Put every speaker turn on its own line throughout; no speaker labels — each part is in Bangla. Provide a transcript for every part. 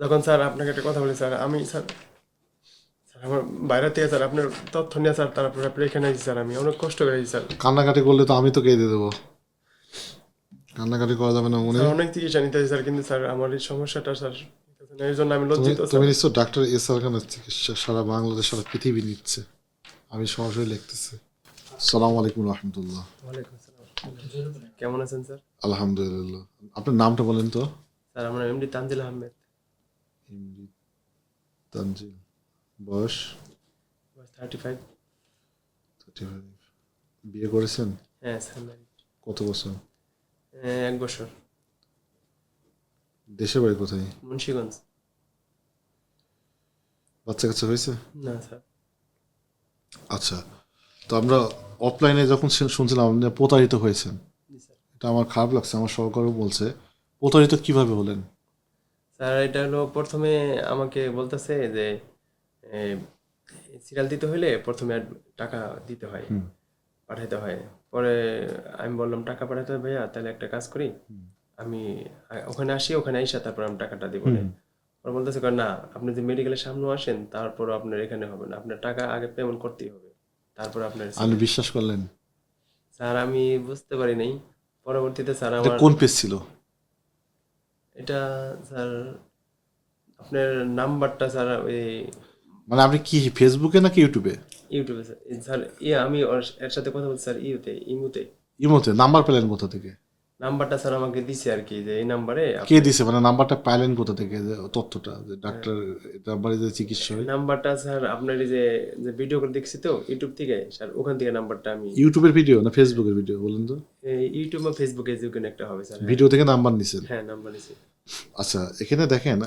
যখন স্যার আপনাকে একটা কথা বলি স্যার আমি স্যার স্যার আমার বাইরে থেকে স্যার আপনার তথ্য নিয়ে স্যার তারপরে আপনি এখানে আছি স্যার আমি অনেক কষ্ট করেছি স্যার।
কান্নাকাটি করলে তো আমি তো কেঁদে দেবো। কান্নাকাটি করা যাবে না মনে?
অনেক চিকিৎসা নিতে হয়েছে স্যার কিন্তু স্যার আমার এই সমস্যাটা স্যার এই জন্য আমি লজ্জিত স্যার।
তুমি নিশ্চয় ডাক্তার এস আর খানের চিকিৎসা সারা বাংলাদেশ সারা পৃথিবী নিচ্ছে। আমি সরাসরি লিখতেছি। সালাম আলাইকুম রহমতুল্লাহ।
আসসালাম। কেমন আছেন স্যার?
আলহামদুলিল্লাহ। আপনার নামটা বলেন তো।
স্যার আমার এমডি তানজিল আহমেদ।
ইমরি তানজিল বয়স
থার্টি ফাইভ
35 বিয়ে করেছেন?
হ্যাঁ স্যার।
কত বছর?
হ্যাঁ, এক বছর।
দেশের বাড়ি কোথায়?
মুন্সিগঞ্জ।
বাচ্চা কাচ্চা হয়েছে?
না স্যার।
আচ্ছা তো আমরা অফলাইনে যখন শুনছিলাম আপনি প্রতারিত হয়েছেন। এটা আমার খারাপ লাগছে আমার সহকারও বলছে। প্রতারিত কীভাবে হলেন?
স্যার এটা হলো প্রথমে আমাকে বলতেছে যে সিরিয়াল দিতে হইলে প্রথমে টাকা দিতে হয় পাঠাইতে হয়। পরে আমি বললাম টাকা পাঠাতে হয় ভাইয়া তাহলে একটা কাজ করি। আমি ওখানে আসি ওখানে আইসা তারপর আমি টাকাটা দিব পরে বলতেছে না আপনি যদি মেডিকেলের সামনে আসেন তারপর আপনার এখানে হবে না। আপনার টাকা আগে পেমেন্ট করতেই হবে। তারপর আপনার
আপনি বিশ্বাস করলেন?
স্যার আমি বুঝতে পারি নাই। পরবর্তীতে স্যার আমার
কোন পেজ ছিল?
এটা স্যার আপনার নাম্বারটা স্যার ওই
মানে আপনি কি ফেসবুকে নাকি ইউটিউবে
ইউটিউবে স্যার। স্যার ইয়ে আমি ওর- এর সাথে কথা বলছি স্যার ইউতে ইমুতে।
ইমোতে? নাম্বার পেলেন কোথা থেকে?
নাম্বারটা স্যার আমাকে দিছে আর কি যে এই নাম্বারে
কে দিছে? মানে নাম্বারটা পাইলেন কোথা থেকে যে তথ্যটা যে ডাক্তার নাম্বারে যে চিকিৎসা হয়?
নাম্বারটা স্যার আপনার এই যে যে ভিডিও করে দেখছি তো ইউটিউব থেকে স্যার ওখান থেকে নাম্বারটা আমি
ইউটিউবের ভিডিও না ফেসবুকের ভিডিও বলেন তো?
এই ইউটিউব বা ফেসবুকে যে কোনো একটা হবে স্যার।
ভিডিও থেকে নাম্বার নিছেন?
হ্যাঁ নাম্বার নিছি।
আচ্ছা এখানে দেখেন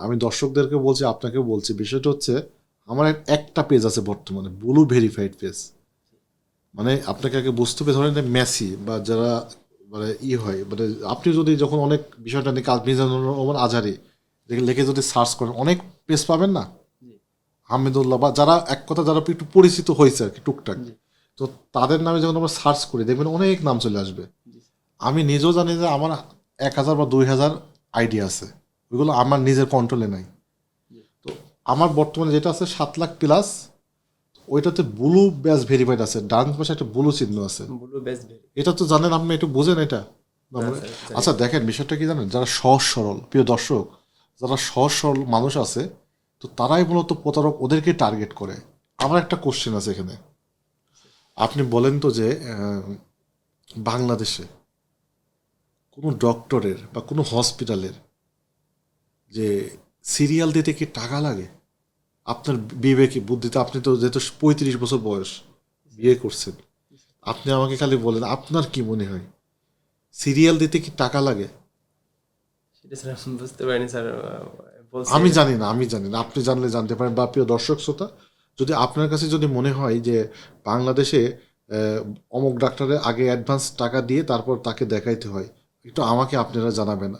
আমি দর্শকদেরকে বলছি আপনাকে বলছি বিষয়টা হচ্ছে আমার এক- একটা পেজ আছে বর্তমানে ব্লু ভেরিফাইড পেজ মানে আপনাকে আগে বুঝতে হবে ধরেন মেসি বা যারা মানে ই হয় মানে আপনি যদি যখন অনেক বিষয়টা নিয়ে কাজ মিজানুর রহমান আজহারি লিখে যদি সার্চ করেন অনেক পেজ পাবেন না। আহমেদুল্লাহ বা যারা এক কথা যারা একটু পরিচিত হয়েছে আর কি টুকটাক। তো তাদের নামে যখন আমরা সার্চ করি দেখবেন অনেক নাম চলে আসবে। আমি নিজেও জানি যে আমার এক হাজার বা দুই হাজার আইডিয়া আছে। ওইগুলো আমার নিজের কন্ট্রোলে নাই। তো আমার বর্তমানে যেটা আছে সাত লাখ প্লাস ওইটাতে ব্লু ব্যাস ভেরিফাইড আছে। ডান পাশে একটা ব্লু চিহ্ন আছে। এটা তো জানেন আপনি একটু বোঝেন এটা। না
না,
বলে?
স্যার, জানি।
আচ্ছা দেখেন বিষয়টা কি জানেন? যারা সহজ সরল প্রিয় দর্শক যারা সহজ সরল মানুষ আছে তো তারাই মূলত প্রতারক ওদেরকে টার্গেট করে। আমার একটা কোশ্চেন আছে এখানে। আপনি বলেন তো যে বাংলাদেশে কোনো ডক্টরের বা কোনো হসপিটালের যে সিরিয়াল দিতে কি টাকা লাগে? আপনার বিবেকে বুদ্ধিতে আপনি তো যেহেতু পঁয়ত্রিশ বছর বয়স বিয়ে করছেন। আপনি আমাকে খালি বলেন আপনার কি মনে হয়? সিরিয়াল দিতে কি টাকা লাগে?
আমি বুঝতে পারিনি স্যার
আমি জানি না আমি জানি না। আপনি জানলে জানতে পারেন বা প্রিয় দর্শক শ্রোতা যদি আপনার কাছে যদি মনে হয় যে বাংলাদেশে অমুক ডাক্তারের আগে অ্যাডভান্স টাকা দিয়ে তারপর তাকে দেখাইতে হয় একটু আমাকে আপনারা জানাবেন।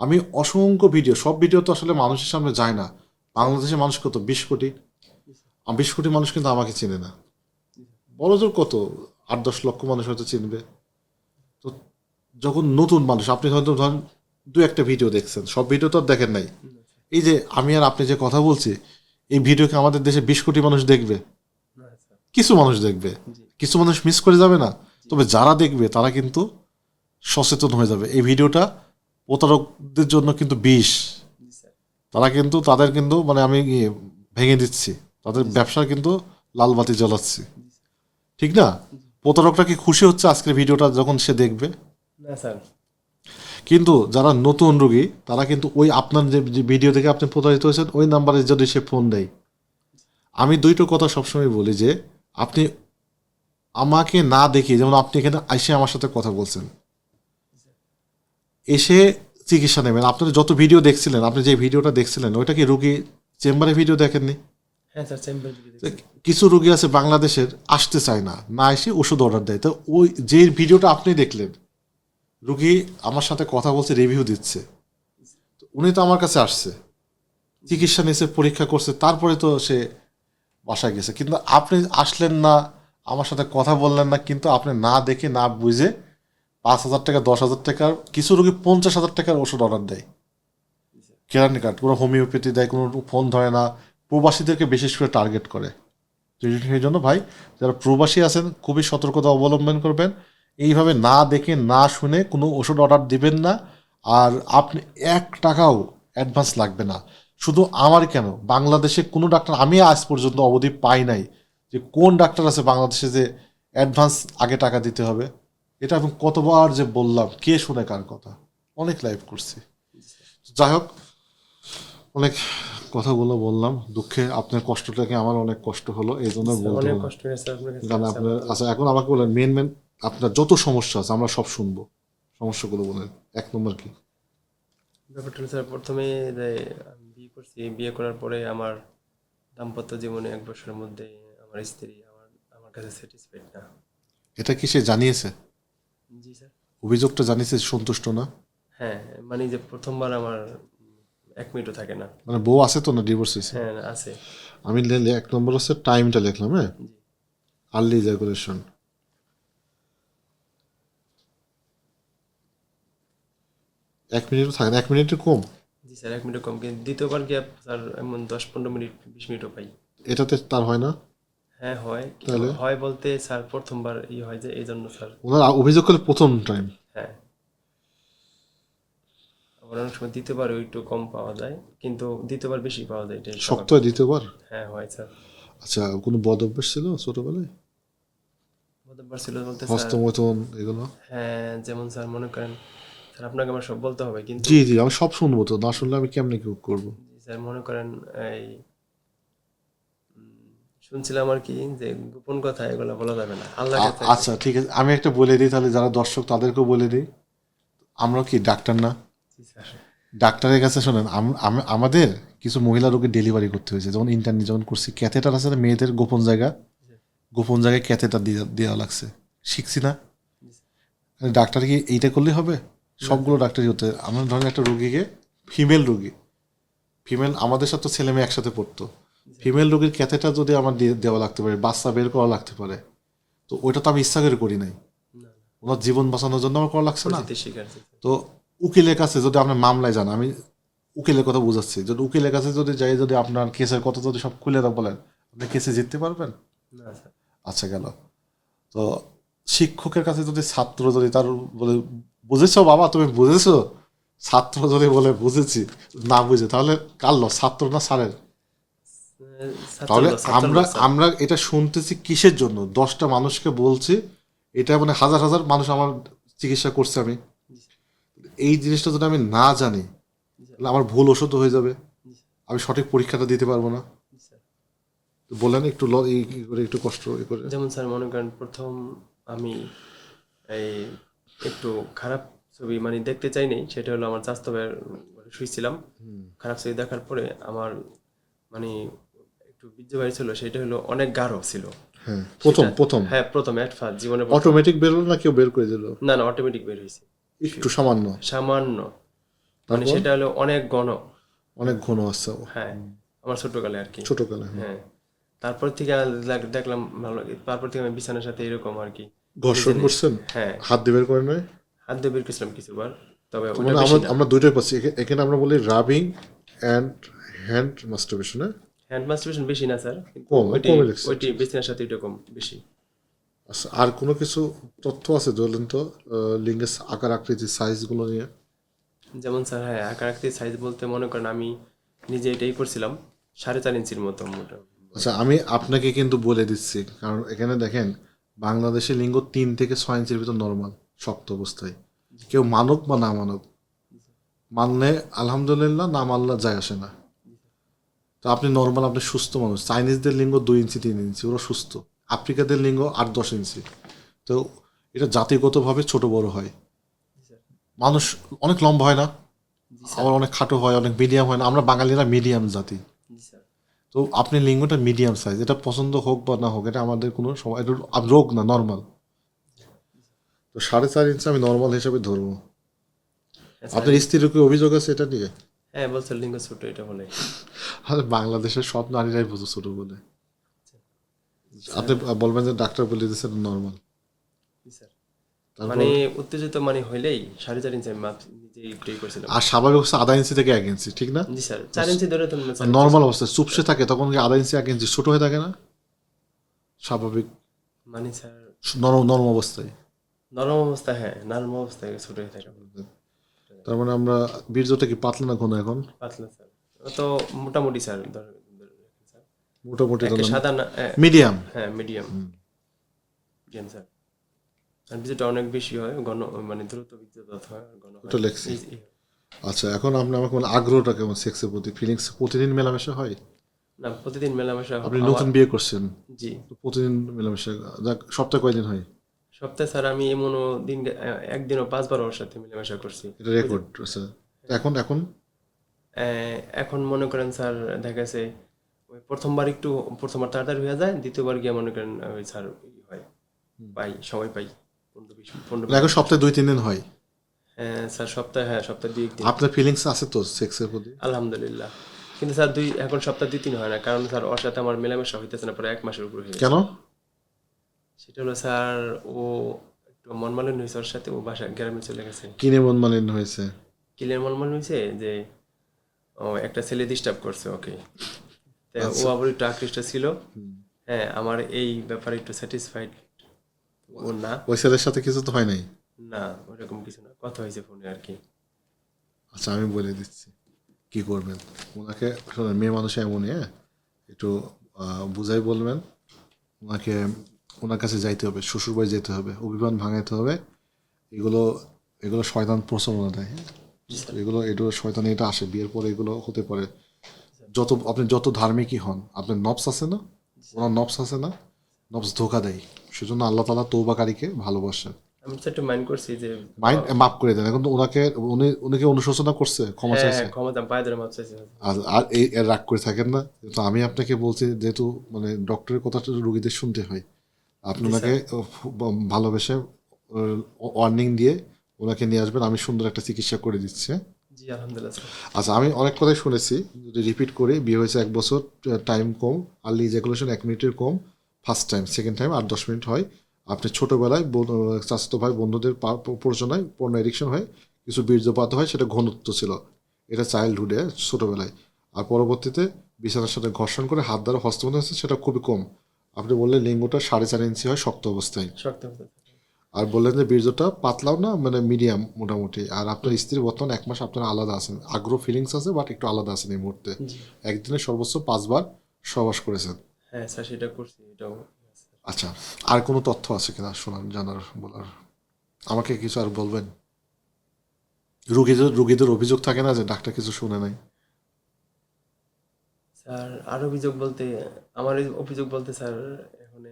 আমি অসংখ্য ভিডিও সব ভিডিও তো আসলে মানুষের সামনে যায় না। বাংলাদেশের মানুষ কত? বিশ কোটি? বিশ কোটি মানুষ কিন্তু আমাকে চেনে না। বড় জোর কত? আট দশ লক্ষ মানুষ হয়তো চিনবে। তো যখন নতুন মানুষ আপনি হয়তো ধরেন দু একটা ভিডিও দেখছেন সব ভিডিও তো আর দেখেন নাই। এই যে আমি আর আপনি যে কথা বলছি এই ভিডিওকে আমাদের দেশে বিশ কোটি মানুষ দেখবে? কিছু মানুষ দেখবে। কিছু মানুষ মিস করে যাবে না। তবে যারা দেখবে তারা কিন্তু সচেতন হয়ে যাবে। এই ভিডিওটা প্রতারকদের জন্য কিন্তু বিষ। তারা কিন্তু তাদের কিন্তু মানে আমি ইয়ে ভেঙে দিচ্ছি। তাদের ব্যবসার কিন্তু লাল বাতি জ্বালাচ্ছি। ঠিক না? প্রতারকটা কি খুশি হচ্ছে আজকের ভিডিওটা যখন সে দেখবে?
না স্যার।
কিন্তু যারা নতুন রোগী তারা কিন্তু ওই আপনার যে যে ভিডিও থেকে আপনি প্রতারিত হয়েছেন ওই নাম্বারে যদি সে ফোন দেয়। আমি দুইটো কথা সবসময় বলি যে আপনি আমাকে না দেখে যেমন আপনি এখানে আইসে আমার সাথে কথা বলছেন এসে চিকিৎসা নেবেন। আপনারা যত ভিডিও দেখছিলেন আপনি যে ভিডিওটা দেখছিলেন ওইটা কি রুগী চেম্বারে ভিডিও দেখেননি?
হ্যাঁ স্যার চেম্বার
কিছু রুগী আছে বাংলাদেশের আসতে চায় না না এসে ওষুধ অর্ডার দেয়। তো ওই যে ভিডিওটা আপনি দেখলেন রুগী আমার সাথে কথা বলছে রিভিউ দিচ্ছে। উনি তো আমার কাছে আসছে। চিকিৎসা নিয়েছে পরীক্ষা করছে তারপরে তো সে বাসায় গেছে। কিন্তু আপনি আসলেন না আমার সাথে কথা বললেন না কিন্তু আপনি না দেখে না বুঝে পাঁচ হাজার টাকা, দশ হাজার টাকার কিছু রোগী পঞ্চাশ হাজার টাকার ওষুধ অর্ডার দেয়। কেরানি কার্ড, কোনো হোমিওপ্যাথি দেয়, কোনো ফোন ধরে না। প্রবাসীদেরকে বিশেষ করে টার্গেট করে। সেই জন্য ভাই, যারা প্রবাসী আছেন, খুবই সতর্কতা অবলম্বন করবেন। এইভাবে না দেখে, না শুনে কোনো ওষুধ অর্ডার দিবেন না। আর আপনি এক টাকাও অ্যাডভান্স লাগবে না। শুধু আমার কেন? বাংলাদেশে কোনো ডাক্তার, আমি আজ পর্যন্ত অবধি পাই নাই যে কোন ডাক্তার আছে বাংলাদেশে যে অ্যাডভান্স আগে টাকা দিতে হবে। এটা আমি কতবার যে বললাম কে শুনে কার কথা? অনেক লাইভ করছি। যাই হোক অনেক কথাগুলো বললাম দুঃখে আপনার কষ্টটাকে আমার অনেক কষ্ট হলো এই জন্য
আপনার
কারণ আপনার আচ্ছা এখন আমাকে বলেন মেন মেন আপনার যত সমস্যা আছে আমরা সব শুনব। সমস্যাগুলো বলেন এক নম্বর কি?
ব্যাপারটা স্যার প্রথমে যে আমি বিয়ে করছি বিয়ে করার পরে আমার দাম্পত্য জীবনে এক বছরের মধ্যে আমার স্ত্রী আমার আমার কাছে স্যাটিসফাইড না।
এটা কি সে জানিয়েছে?
জি স্যার।
অভিযোগটা জানিয়েছে সন্তুষ্ট না?
হ্যাঁ মানে যে প্রথমবার আমার এক মিনিটও থাকে না।
মানে বউ আছে তো না ডিভোর্স হয়েছে?
হ্যাঁ আছে।
আমি এক নম্বর হচ্ছে টাইমটা লিখলাম হ্যাঁ? আর্লি ইজাকুলেশন এক মিনিটও থাকে না এক মিনিটের কম?
জি স্যার এক মিনিট কম। কিন্তু দ্বিতীয়বার গ্যাপ স্যার এমন দশ পনেরো মিনিট বিশ মিনিটও পাই।
এটাতে তার হয় না?
হ্যাঁ হয়।
তাহলে?
হয় বলতে স্যার প্রথমবার ই হয় যে এই জন্য স্যার।
ওনার অভিযোগ করলে প্রথম টাইম
হ্যাঁ। আবার অনেক সময় দ্বিতীয়বার একটু কম পাওয়া যায় কিন্তু দ্বিতীয়বার বেশি পাওয়া যায় এটা
শক্ত হয় দ্বিতীয়বার?
হ্যাঁ হয় স্যার।
আচ্ছা কোনো বদ অভ্যাস ছিল ছোটবেলায়?
প্রথমবার ছিল বলতে স্যার
এগুলো?
হ্যাঁ যেমন স্যার মনে করেন স্যার আপনাকে আমার সব বলতে হবে কিন্তু
জি জি আমি সব শুনব তো না শুনলে আমি কেমনে কি করব?
স্যার মনে করেন এই শুনছিলাম আর কি যে গোপন কথা এগুলো বলা যাবে না। আল্লাহ
আচ্ছা ঠিক আছে। আমি একটা বলে দিই তাহলে যারা দর্শক তাদেরকেও বলে দিই। আমরা কি ডাক্তার না? ডাক্তারের কাছে শোনেন আম- আম- আমাদের কিছু মহিলা রোগীর ডেলিভারি করতে হয়েছে। যেমন ইন্টারনেট যেমন করছি। ক্যাথেটার আছে মেয়েদের গোপন জায়গা? গোপন জায়গায় ক্যাথেটার দেওয়া লাগছে। শিখছি না? ডাক্তার কি এইটা করলেই হবে? সবগুলো ডাক্তারই হতে আমরা ধরেন একটা রুগীকে ফিমেল রুগী। ফিমেল আমাদের সাথে তো ছেলে মেয়ে একসাথে পড়তো। ফিমেল রোগীর ক্যাথেটার যদি আমার দেওয়া লাগতে পারে বাচ্চা বের করা লাগতে পারে তো ওইটা তো আমি ইচ্ছা করে করি নাই। ওনার জীবন বাঁচানোর জন্য আমার করা লাগছে না। তো উকিলের কাছে যদি আপনার মামলায় যান আমি উকিলের কথা বুঝাচ্ছি যদি উকিলের কাছে যদি যাই যদি আপনার কেসের কথা যদি সব খুলে বলেন আপনি কেসে জিততে পারবেন? আচ্ছা গেল। তো শিক্ষকের কাছে যদি ছাত্র যদি তার বলে বুঝেছ বাবা তুমি বুঝেছ? ছাত্র যদি বলে বুঝেছি। না বুঝে তাহলে কার লস? ছাত্র না স্যারের? তাহলে আমরা আমরা এটা শুনতেছি কিসের জন্য? দশটা মানুষকে বলছি এটা মানে হাজার হাজার মানুষ আমার চিকিৎসা করছে আমি। এই জিনিসটা যদি আমি না জানি তাহলে আমার ভুল ওষুধ হয়ে যাবে। আমি সঠিক পরীক্ষাটা দিতে পারব না। বললেন একটু ল- করে একটু কষ্ট করে।
যেমন স্যার মনে করেন প্রথম আমি এই একটু খারাপ ছবি মানে দেখতে চাইনি সেটা হলো আমার চাস্তবের শুয়েছিলাম খারাপ ছবি দেখার পরে আমার মানে একটু বীর্য বাড়ি ছিল সেটা হলো অনেক গাঢ় ছিল।
হ্যাঁ প্রথম প্রথম?
হ্যাঁ প্রথম অ্যাট ফার্স্ট জীবনে।
অটোমেটিক বেরোলো না কেউ বের করে দিল?
না না অটোমেটিক বের হয়েছে।
একটু সামান্য?
সামান্য। মানে সেটা হলো অনেক ঘন।
অনেক ঘন আসছে
হ্যাঁ আমার ছোটকালে আর কি।
ছোটকালে হ্যাঁ।
হ্যাঁ। তারপর থেকে দেখলাম ভালো তারপর থেকে আমি বিছানার সাথে এরকম আর কি।
ঘর্ষণ করছেন?
হ্যাঁ।
হাত দিয়ে বের করে নয়
হাত দিয়ে বের করেছিলাম কিছুবার তবে
মানে আমরা আমরা দুইটাই পাচ্ছি। এখানে আমরা বলি রাবিং অ্যান্ড হ্যান্ড মাস্টারবেশন হ্যাঁ?
হ্যান্ড মাস্টারবেশন বেশি না স্যার।
কম,
ওইটি। বিছানার সাথে এটা কম বেশি।
আচ্ছা আর কোনো কিছু তথ্য আছে বললেন তো লিঙ্গের আকার আকৃতি সাইজগুলো নিয়ে?
যেমন স্যার হ্যাঁ আকার আকৃতির সাইজ বলতে মনে করেন আমি নিজে এটাই করছিলাম সাড়ে চার ইঞ্চির মতো মোটা
আচ্ছা আমি আপনাকে কিন্তু বলে দিচ্ছি কারণ এখানে দেখেন বাংলাদেশে লিঙ্গ তিন থেকে ছয় ইঞ্চির ভিতর নর্মাল শক্ত অবস্থায়। কেউ মানক বা না মানক মানলে আলহামদুলিল্লাহ না মানলে যায় আসে না। তো আপনি নর্মাল আপনি সুস্থ মানুষ। চাইনিজদের লিঙ্গ দুই ইঞ্চি তিন ইঞ্চি ওরা সুস্থ। আফ্রিকাদের লিঙ্গ আট দশ ইঞ্চি। তো এটা জাতিগতভাবে ছোট বড় হয়। মানুষ অনেক লম্বা হয় না? আবার অনেক খাটো হয় অনেক মিডিয়াম হয় না? আমরা বাঙালিরা মিডিয়াম জাতি। তো আপনি লিঙ্গটা মিডিয়াম সাইজ এটা পছন্দ হোক বা না হোক এটা আমাদের কোনো সময় এটা রোগ না নর্মাল তো সাড়ে চার ইঞ্চি আমি নর্মাল হিসাবে ধরবো।
হ্যাঁ,
আপনার স্ত্রীর কি অভিযোগ আছে এটা নিয়ে?
হ্যাঁ বলছে লিঙ্গ ছোট এটা বলে
আরে বাংলাদেশের সব নারীরাই বুঝো ছোট বলে আপনি বলবেন যে ডাক্তার বলে দিয়েছেন নর্মাল
মানে উত্তেজিত মানে হইলেই সাড়ে চার ইঞ্চি মাপ নিজেই প্লে করছিলাম।
আর স্বাভাবিক অবস্থা আধা ইঞ্চি থেকে এক ইঞ্চি ঠিক না?
জি স্যার। চার ইঞ্চি ধরে তো
নর্মাল অবস্থায় চুপসে থাকে তখন কি আধা ইঞ্চি এক ইঞ্চি ছোট হয়ে থাকে না? স্বাভাবিক।
মানে স্যার।
নরম নরম অবস্থায়।
নরম অবস্থা হ্যাঁ নরম অবস্থায় ছোট হয়ে থাকে।
তার মানে আমরা বীর্যটা কি পাতলা না ঘন এখন?
পাতলা স্যার। তো মোটামুটি স্যার
মোটামুটি
সাদা না
মিডিয়াম।
হ্যাঁ মিডিয়াম। Medium sir. আর অনেক বেশি হয় ঘন মানে দ্রুত বিদ্যুৎ হয় ঘন
ওটা লেখছি। আচ্ছা এখন আপনি আমাকে বলেন আগ্রহটা কেমন সেক্সের প্রতি? ফিলিংস প্রতিদিন মেলামেশা হয়?
না প্রতিদিন মেলামেশা
আপনি নতুন বিয়ে করছেন।
জি।
তো প্রতিদিন মেলামেশা যাক সপ্তাহে কয়দিন হয়?
সপ্তাহে স্যার আমি এমনও দিন একদিনও পাঁচবার ওর সাথে মেলামেশা করছি।
এটা রেকর্ড আচ্ছা। এখন এখন?
এখন মনে করেন স্যার দেখা গেছে ওই প্রথমবার একটু প্রথমবার তাড়াতাড়ি হয়ে যায় দ্বিতীয়বার গিয়ে মনে করেন ওই স্যার হয় পাই সময় পাই পনেরো বিশ পনেরো
মানে এখন সপ্তাহে দুই তিন দিন হয়?
হ্যাঁ স্যার সপ্তাহে হ্যাঁ সপ্তাহে দুই একদিন
আপনার ফিলিংস আছে তো সেক্সের প্রতি?
আলহামদুলিল্লাহ। কিন্তু স্যার দুই এখন সপ্তাহ দুই তিন হয় না কারণ স্যার ওর সাথে আমার মেলামেশা হইতেছে না প্রায় এক মাসের উপরে
কেন?
সেটা হলো স্যার ও একটু মনমালিন হয়েছে ওর সাথে ও বাসা গ্রামে চলে গেছে।
কিনে মন মালিন্য হয়েছে?
ক্লিয়ার মনমালিন হয়েছে? যে ও একটা ছেলে ডিস্টার্ব করছে ওকে। ও আবার একটু আকৃষ্ট ছিল। হ্যাঁ আমার এই ব্যাপারে একটু স্যাটিসফাইড ও না।
ওই ছেলের সাথে কিছু তো হয় নাই?
না ওরকম কিছু না। কথা হয়েছে ফোনে আর কি।
আচ্ছা আমি বলে দিচ্ছি। কি করবেন? ওনাকে মেয়ে মানুষ এমনই হ্যাঁ? একটু বুঝাই বলবেন। ওনাকে ওনার কাছে যাইতে হবে শ্বশুর বাড়ি যেতে হবে অভিমান ভাঙাইতে হবে। এগুলো এগুলো শয়তান প্রচলনা দেয় হ্যাঁ এগুলো এগুলো শয়তান এটা আসে বিয়ের পরে এগুলো হতে পারে। যত আপনি যত ধার্মিকই হন আপনার নবস আছে না? ওনার নবস আছে না? নবস ধোকা দেয়। সেজন্য আল্লাহ তালা তৌবাকারীকে ভালোবাসেন
আমি তো একটু মাইন্ড করছি যে
মাইন্ড মাফ করে দেন এখন তো ওনাকে উনি উনিকে অনুশোচনা করছে ক্ষমা
হ্যাঁ
চাইছে।
হ্যাঁ, ক্ষমা দাম পায়ে ধরে মাপ চাইছে।
আর আর এই রাগ করে থাকেন না। তো আমি আপনাকে বলছি যেহেতু মানে ডক্টরের কথাটা রুগীদের শুনতে হয়। আপনি ওনাকে ভালোবেসে ওয়ার্নিং দিয়ে ওনাকে নিয়ে আসবেন। আমি সুন্দর একটা চিকিৎসা করে দিচ্ছি?
জি আলহামদুলিল্লাহ
আচ্ছা আমি অনেক কথাই শুনেছি। যদি রিপিট করি বিয়ে হয়েছে এক বছর টাইম কম আর্লি ইজাকুলেশন এক মিনিটের কম ফার্স্ট টাইম সেকেন্ড টাইম আট দশ মিনিট হয়। আপনি ছোটোবেলায় চাচাতো ভাই বন্ধুদের প্ররোচনায় পর্ণ এডিকশন হয় কিছু বীর্যপাত হয় সেটা ঘনত্ব ছিল। এটা চাইল্ডহুডে ছোটোবেলায়। আর পরবর্তীতে বিছানার সাথে ঘর্ষণ করে হাত দ্বারা হস্তমত হচ্ছে সেটা খুবই কম। আপনি বললেন লিঙ্গটা সাড়ে চার ইঞ্চি হয় শক্ত অবস্থায়।
শক্ত
আর বললেন যে বীর্যটা পাতলাও না মানে মিডিয়াম মোটামুটি। আর আপনার স্ত্রী বর্তমান এক মাস আপনার আলাদা আছেন। আগ্রহ ফিলিংস আছে বাট একটু আলাদা আছেন এই মুহূর্তে। একদিনে সর্বোচ্চ পাঁচবার সবাস করেছেন।
হ্যাঁ স্যার সেটা করছি এটাও
আচ্ছা আর কোনো তথ্য আছে কিনা শোনার জানার বলার? আমাকে কিছু আর বলবেন? রুগীদের রুগীদের অভিযোগ থাকে না যে ডাক্তার কিছু শুনে নাই?
স্যার আর অভিযোগ বলতে আমার অভিযোগ বলতে স্যার এখন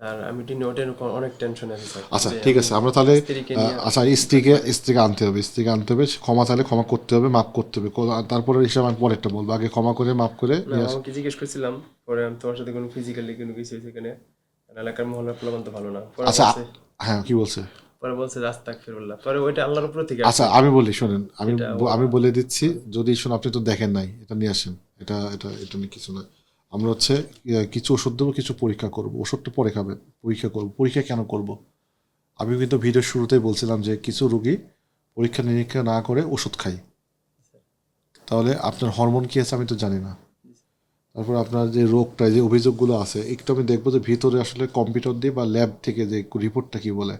স্যার আমি টিনে ওটা অনেক টেনশন আছে স্যার।
আচ্ছা ঠিক আছে আমরা তাহলে আচ্ছা স্ত্রীকে স্ত্রীকে আনতে হবে স্ত্রীকে আনতে হবে ক্ষমা চাইলে ক্ষমা করতে হবে মাফ করতে হবে। তারপরে হিসাব আমি পরেরটা বলব আগে ক্ষমা করে মাফ করে
আমাকে জিজ্ঞেস করছিলাম পরে আমি তোমার সাথে কোনো ফিজিক্যালি কোনো কিছু হয়েছে এখানে এলাকার মহল্লার প্লাবন তো ভালো না।
আচ্ছা হ্যাঁ কি বলছে?
পরে বলছে রাস্তাক ফিরুল্লাহ। পরে ওইটা আল্লাহর উপর থেকে
আচ্ছা আমি বলি শোনেন আমি আমি বলে দিচ্ছি যদি শুন আপনি তো দেখেন নাই এটা নিয়ে আসেন। এটা এটা এটা নিয়ে কিছু নয়। আমরা হচ্ছে কিছু ওষুধ দেবো কিছু পরীক্ষা করব। ওষুধটা পরে খাবেন পরীক্ষা করব পরীক্ষা কেন করব? আমি কিন্তু ভিডিওর শুরুতেই বলছিলাম যে কিছু রুগী পরীক্ষা নিরীক্ষা না করে ওষুধ খাই তাহলে আপনার হরমোন কি আছে আমি তো জানি না। তারপর আপনার যে রোগটা যে অভিযোগগুলো আছে একটু আমি দেখব যে ভিতরে আসলে কম্পিউটার দিয়ে বা ল্যাব থেকে যে রিপোর্টটা কি বলে।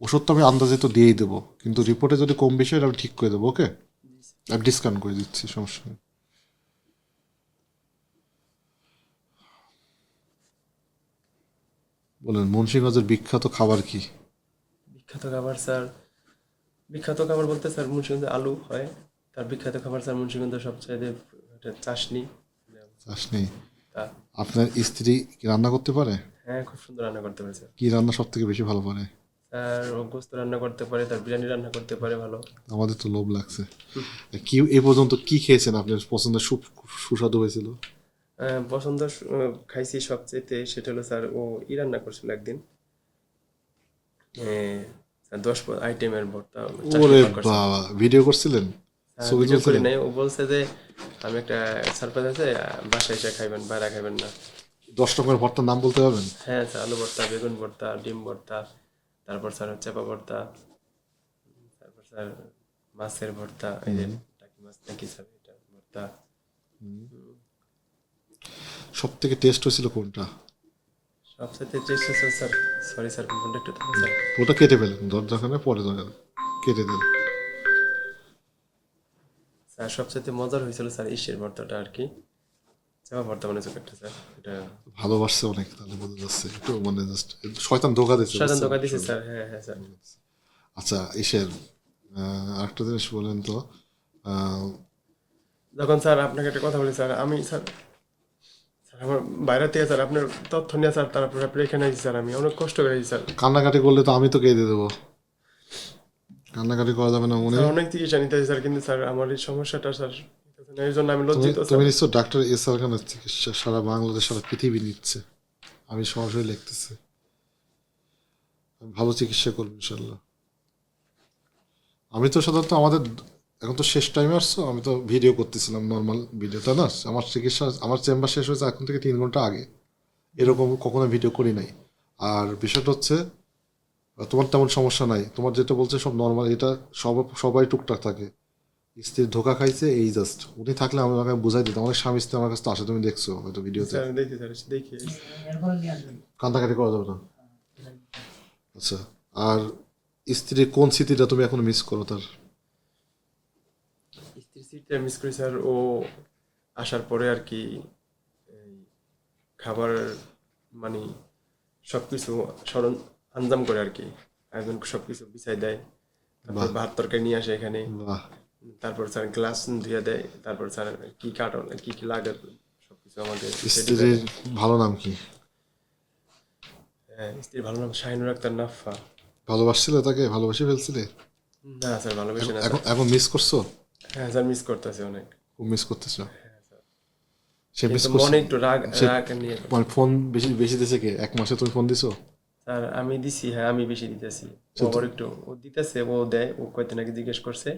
ওষুধ তো আমি আন্দাজে তো দিয়েই দেবো। কিন্তু রিপোর্টে যদি কম বেশি হয় আমি ঠিক করে দেবো ওকে? আমি ডিসকাউন্ট করে দিচ্ছি সমস্যা নেই। বলেন মুন্সিগঞ্জের বিখ্যাত খাবার কি?
বিখ্যাত খাবার স্যার বিখ্যাত খাবার বলতে স্যার মুন্সিগঞ্জে আলু হয়। তার বিখ্যাত খাবার স্যার মুন্সিগঞ্জের সবচেয়ে চাশনি।
চাষনি
তা।
আপনার স্ত্রী কি রান্না করতে পারে?
হ্যাঁ খুব সুন্দর রান্না করতে পারে স্যার।
কি রান্না সব থেকে বেশি ভালো পারে?
গোস্ত রান্না করতে পারে তার বিরিয়ানি রান্না করতে পারে ভালো।
আমাদের তো লোভ লাগছে। কি এ পর্যন্ত কি খেয়েছেন আপনার পছন্দের সুপ সুস্বাদু হয়েছিল?
পছন্দ খাইছি সবচেয়েতে সেটা হলো স্যার ও ই রান্না করছিল একদিন। দশ আইটেমের ভর্তা
ওরে বাবা ভিডিও করছিলেন?
ভিডিও করি নাই ও বলছে যে আমি একটা সারপ্রাইজ আছে বাসায় এসে খাইবেন বাইরে খাইবেন না।
দশ রকমের ভর্তার নাম বলতে পারবেন?
হ্যাঁ স্যার আলু ভর্তা বেগুন ভর্তা ডিম ভর্তা তারপর স্যার চাপা ভর্তা তারপর স্যার মাছের ভর্তা এই যে টাকি মাছ নাকি স্যার এটা ভর্তা।
সব থেকে টেস্ট হয়েছিল কোনটা?
সবসাথে টেস্ট হয়েছিল স্যার সরি স্যার ফোনটা একটু স্যার।
ওটা কেটে ফেলেন দরজাখানে পরে দরকার কেটে দেন।
স্যার সবসাথে মজার হয়েছিল স্যার ইসের ভর্তাটা আর কি। একটা স্যার। এটা
ভালোবাসছে অনেক তাহলে বোঝা যাচ্ছে। একটু মানে জাস্ট শয়তান ধোকা বুঝছেন?
দোকান দিছে স্যার। হ্যাঁ হ্যাঁ স্যার।
আচ্ছা আহ, আরেকটা জিনিস বলেন তো
যখন স্যার আপনাকে একটা কথা বলি স্যার আমি স্যার আমার বাইরে থেকে স্যার আপনার তথ্য নিয়ে স্যার তারপর আপনি এখানে আছি স্যার আমি অনেক কষ্ট করে আছি স্যার।
কান্নাকাটি করলে তো আমি তো কেঁদে দেবো। কান্নাকাটি করা যাবে না মনে?
অনেক চিকিৎসা নিতে স্যার কিন্তু স্যার আমার এই সমস্যাটা স্যার এই জন্য আমি লজ্জিত
তুমি নিশ্চয় ডাক্তার এস আর খানের চিকিৎসা সারা বাংলাদেশ সারা পৃথিবী নিচ্ছে। আমি সরাসরি লিখতেছি। ভালো চিকিৎসা করব ইনশাল্লাহ আমি তো সাধারণত আমাদের এখন তো শেষ টাইমে আসছো আমি তো ভিডিও করতেছিলাম নর্মাল ভিডিও তাই না? আমার চিকিৎসা আমার চেম্বার শেষ হয়েছে এখন থেকে তিন ঘণ্টা আগে। এরকম কখনো ভিডিও করি নাই। আর বিষয়টা হচ্ছে তোমার তেমন সমস্যা নাই। তোমার যেটা বলছে সব নর্মাল এটা সব সবাই টুকটাক থাকে। স্ত্রীর ধোকা খাইছে এই জাস্ট উনি থাকলে আমাকে বুঝাই দিতাম। অনেক স্বামী স্ত্রী আমার কাছে তো আসে তুমি দেখছ হয়তো ভিডিওতে। কান্দাকাটি করা যাবে না। আচ্ছা আর স্ত্রীর কোন স্মৃতিটা তুমি এখন মিস করো তার?
সিটটা মিস করি স্যার ও আসার পরে আর কি খাবার মানে সব কিছু স্মরণ আঞ্জাম করে আর কি। একজন সব কিছু বিছাই দেয়। ভাত তরকারি নিয়ে আসে এখানে। তারপর স্যার গ্লাস ধুয়ে দেয় তারপর স্যার কি কাটন কি কি লাগে সবকিছু করে
স্ত্রীর ভালো নাম কি?
হ্যাঁ স্ত্রীর ভালো নাম শাহিনুর আক্তার নাফা।
ভালোবাসছিলে তাকে? ভালোবাসে ফেলছিলে?
না স্যার ভালোবেসে না
এখন এখন মিস করছ?
হ্যাঁ স্যার মিস করতেছে অনেক।
খুব মিস করতেছো?
হ্যাঁ
সে মিস করছে?
মনে একটু রাগ রাগ নিয়ে
মানে ফোন বেশি বেশি দিছে কে? এক মাসে তুমি ফোন দিছো?
স্যার আমি দিছি হ্যাঁ আমি বেশি দিতেছি। ও একটু ও দিতেছে ও দেয় ও কয়দিন নাকি জিজ্ঞেস করছে।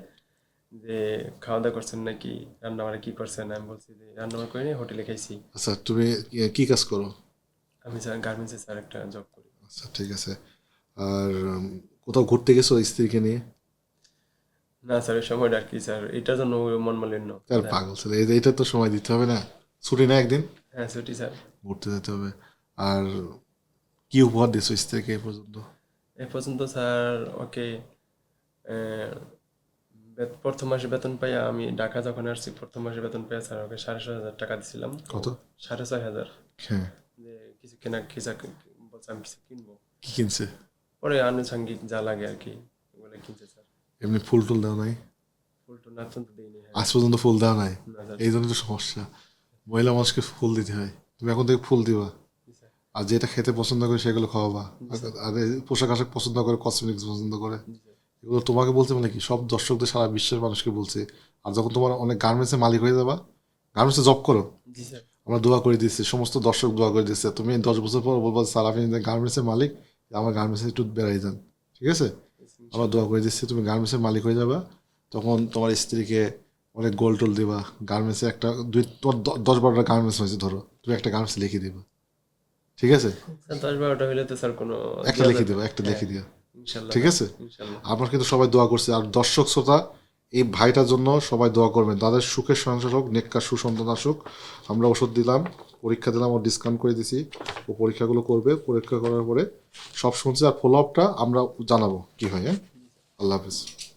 যে খাওয়া দাওয়া করছেন নাকি রান্না বান্না কি করছেন? আমি বলছি যে রান্না বান্না করিনি হোটেলে খাইছি।
আচ্ছা তুমি কি- কাজ করো?
আমি স্যার গার্মেন্টসে স্যার একটা জব করি।
আচ্ছা ঠিক আছে। আর উম, কোথাও ঘুরতে গেছো স্ত্রীকে নিয়ে?
না স্যার ওই সময়টা আর কি স্যার এটার জন্য মন মালিন্য
আর পাগল ছেলে এই- এইটা তো সময় দিতে হবে না? ছুটি না একদিন?
হ্যাঁ ছুটি স্যার।
ঘুরতে যেতে হবে। আর কি উপহার দিছো স্ত্রীকে এ পর্যন্ত?
এ পর্যন্ত স্যার ওকে প্রথম মাসে বেতন পাইয়া আমি ঢাকা যখন আসছি প্রথম মাসে বেতন পাইয়া স্যার ওকে সাড়ে ছয় হাজার টাকা দিছিলাম।
কত?
সাড়ে ছয় হাজার।
হ্যাঁ।
যে কিছু কেনা কিছু বলছে আমি কিছু কিনবো।
কি কিনছে?
পরে আনুষঙ্গিক যা লাগে আর কি ওগুলো কিনছে স্যার।
এমনি ফুল টুল দেওয়া নাই?
ফুল টুল না তো দিইনি হ্যাঁ।
আজ পর্যন্ত ফুল দেওয়া নাই? এই জন্য তো সমস্যা। মহিলা মানুষকে ফুল দিতে হয়। তুমি এখন থেকে ফুল দিবা। আর যেটা খেতে পছন্দ করে সেগুলো খাওয়াবা। আর- পোশাক আশাক পছন্দ করে কসমেটিক্স পছন্দ করে। এগুলো তোমাকে বলছে মানে কি? সব দর্শকদের সারা বিশ্বের মানুষকে বলছে। আর যখন তোমার অনেক গার্মেন্টসের মালিক হয়ে যাবা গার্মেন্টসে জব করো। আমরা দোয়া করে দিচ্ছি সমস্ত দর্শক দোয়া করে দিচ্ছে তুমি দশ বছর পর বলবা স্যার আপনি গার্মেন্টসের মালিক আমার গার্মেন্টসে একটু বেড়াই যান। ঠিক আছে? আমরা দোয়া করে দিচ্ছি তুমি গার্মেন্টসের মালিক হয়ে যাবা। তখন তোমার স্ত্রীকে অনেক গোল টোল দিবা। গার্মেন্টসে একটা দুই তোমার দশ বারোটা গার্মেন্টস হয়েছে ধরো। তুমি একটা গার্মেন্টস লিখে দিবা। ঠিক আছে?
দশ বারোটা হলে তো স্যার কোনো
একটা লিখে দিবা একটা লিখে দিও
ইনশাল্লাহ
ঠিক আছে? আপনার কিন্তু সবাই দোয়া করছে। আর দর্শক শ্রোতা এই ভাইটার জন্য সবাই দোয়া করবেন। তাদের সুখের সংসার হোক নেককার সুসন্তান আসুক আমরা ওষুধ দিলাম পরীক্ষা দিলাম ও ডিসকাউন্ট করে দিছি ও পরীক্ষাগুলো করবে পরীক্ষা করার পরে সব শুনছে আর ফলো আপটা আমরা জানাব। কি হয় হ্যাঁ? আল্লাহ হাফিজ।